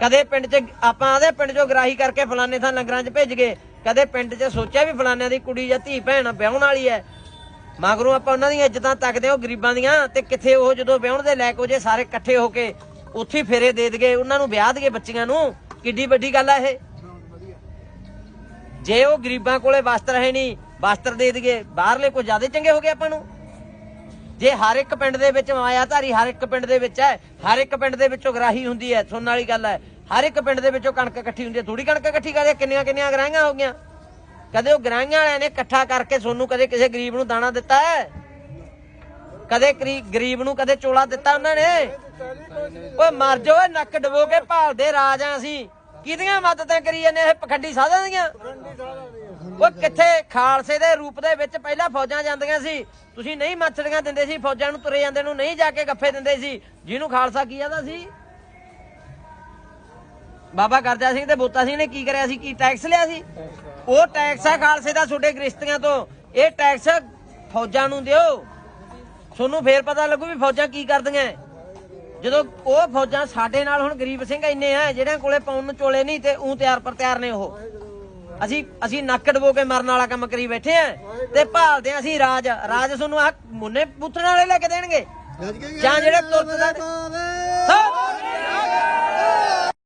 ਕਦੇ ਪਿੰਡ 'ਚ, ਆਪਾਂ ਆਦੇ ਪਿੰਡ 'ਚੋਂ ਗਰਾਹੀ ਕਰਕੇ ਫਲਾਣੇ ਥਾਂ ਲੰਗਰਾਂ 'ਚ ਭੇਜ ਗਏ। ਕਦੇ ਪਿੰਡ 'ਚ ਸੋਚਿਆ ਵੀ ਫਲਾਣਿਆਂ ਦੀ ਕੁੜੀ ਜਾਂ ਧੀ ਭੈਣ ਵਿਆਹਣ ਵਾਲੀ ਹੈ ਮਗਰੋਂ ਆਪਾਂ ਉਹਨਾਂ ਦੀਆਂ ਇੱਜ਼ਤਾਂ ਤੱਕਦੇ ਹਾਂ, ਉਹ ਗਰੀਬਾਂ ਦੀਆਂ, ਤੇ ਕਿੱਥੇ ਉਹ ਜਦੋਂ ਵਿਆਹਣ ਦੇ ਲੈ ਕੇ ਜੇ, ਸਾਰੇ ਇਕੱਠੇ ਹੋ ਕੇ ਉੱਥੇ ਫੇਰੇ ਦੇ ਦਗੇ, ਉਹਨਾਂ ਨੂੰ ਵਿਆਹ ਦਗੇ ਬੱਚੀਆਂ ਨੂੰ। ਕਿੱਡੀ ਵੱਡੀ ਗੱਲ ਆ ਇਹ। ਜੇ ਉਹ ਗਰੀਬਾਂ ਕੋਲੇ ਵਸਤਰ ਹੈ ਨਹੀਂ ਵਸਤਰ ਦੇ ਦਗੇ, ਬਾਹਰਲੇ ਕੋਈ ਜ਼ਿਆਦਾ ਚੰਗੇ ਹੋ ਗਏ ਆਪਾਂ ਨੂੰ? ਜੇ ਹਰ ਇੱਕ ਪਿੰਡ ਦੇ ਵਿੱਚ ਮਾਇਆਧਾਰੀ ਹਰ ਇੱਕ ਪਿੰਡ ਦੇ ਵਿੱਚ ਹੈ, ਹਰ ਇੱਕ ਪਿੰਡ ਦੇ ਵਿੱਚੋਂ ਗਰਾਹੀ ਹੁੰਦੀ ਹੈ, ਸੁਣਨ ਵਾਲੀ ਗੱਲ ਹੈ। ਹਰ ਇੱਕ ਪਿੰਡ ਦੇ ਵਿੱਚੋਂ ਕਣਕ ਇਕੱਠੀ ਹੁੰਦੀ ਹੈ। ਥੋੜੀ ਕਣਕ ਇਕੱਠੀ ਕਰਦੇ, ਕਿੰਨੀਆਂ ਕਿੰਨੀਆਂ ਗਰਾਹੀਆਂ ਹੋ ਗਈਆਂ? ਕਦੇ ਉਹ ਗਰਾਹੀਆਂ ਵਾਲਿਆਂ ਨੇ ਇਕੱਠਾ ਕਰਕੇ ਸੋਨੂੰ ਕਦੇ ਕਿਸੇ ਗਰੀਬ ਨੂੰ ਦਾਣਾ ਦਿੱਤਾ ਹੈ? ਕਦੇ ਗਰੀ- ਗਰੀਬ ਨੂੰ ਕਦੇ ਚੋਲਾ ਦਿੱਤਾ ਉਹਨਾਂ ਨੇ? ਓਏ ਮਰ ਜਾਓ, ਓਏ ਨੱਕ ਡਬੋ ਕੇ ਭਾਲਦੇ ਰਾਜ ਆ ਅਸੀਂ। ਕਿਹਦੀਆਂ ਮਦਦਾਂ ਕਰੀ ਜਾਂਦੇ ਇਹ ਪਖੰਡੀ ਸਾਧਾਂ ਦੀਆਂ? ਓਏ ਕਿੱਥੇ? ਖਾਲਸੇ ਦੇ ਰੂਪ ਦੇ ਵਿੱਚ ਪਹਿਲਾਂ ਫੌਜਾਂ ਜਾਂਦੀਆਂ ਸੀ। ਤੁਸੀਂ ਨਹੀਂ ਮੱਛੜੀਆਂ ਦਿੰਦੇ ਸੀ, ਫੌਜਾਂ ਨੂੰ ਤੁਰੇ ਜਾਂਦੇ ਨੂੰ, ਨਹੀਂ ਜਾ ਕੇ ਗੱਫੇ ਦਿੰਦੇ ਸੀ। ਜਿਹਨੂੰ ਖਾਲਸਾ ਕੀ ਆਦਾ ਸੀ? ਬਾਬਾ ਕਰਜਾ ਸਿੰਘ ਤੇ ਬੋਤਾ ਸਿੰਘ ਨੇ ਕੀ ਕਰਿਆ ਸੀ? ਕੀ ਟੈਕਸ ਲਿਆ ਸੀ? ਉਹ ਟੈਕਸ ਆ ਖਾਲਸੇ ਦਾ ਛੋਟੇ ਗ੍ਰਿਸ਼ਤੀਆਂ ਤੋਂ। ਇਹ ਟੈਕਸ ਫੌਜਾਂ ਨੂੰ ਦਿਓ। ਤੁਹਾਨੂੰ ਫੇਰ ਪਤਾ ਲੱਗੂ ਵੀ ਫੌਜਾਂ ਕੀ ਕਰਦੀਆਂ। ਜਦੋਂ ਉਹ ਫੌਜਾਂ ਸਾਡੇ ਨਾਲ ਹੁਣ ਗਰੀਬ ਸਿੰਘ ਇੰਨੇ ਆ, ਜਿਹੜਿਆਂ ਕੋਲੇ ਪਾਉਣ ਨੂੰ ਚੋਲੇ ਨਹੀਂ ਤੇ ਉਂ ਤਿਆਰ ਪਰ ਤਿਆਰ ਨੇ ਉਹ। ਅਸੀਂ ਅਸੀਂ ਨੱਕ ਡਬੋ ਕੇ ਮਰਨ ਵਾਲਾ ਕੰਮ ਕਰੀ ਬੈਠੇ ਆ। ਤੇ ਭਾਲਦੇ ਆ ਅਸੀਂ ਰਾਜ। ਰਾਜ ਤੁਹਾਨੂੰ ਆ ਮੁੰਨੇ ਪੁੱਤਣ ਵਾਲੇ ਲੈ ਕੇ ਦੇਣਗੇ? ਜਾਂ ਜਿਹੜੇ ਤੁਰਤ ਦਾ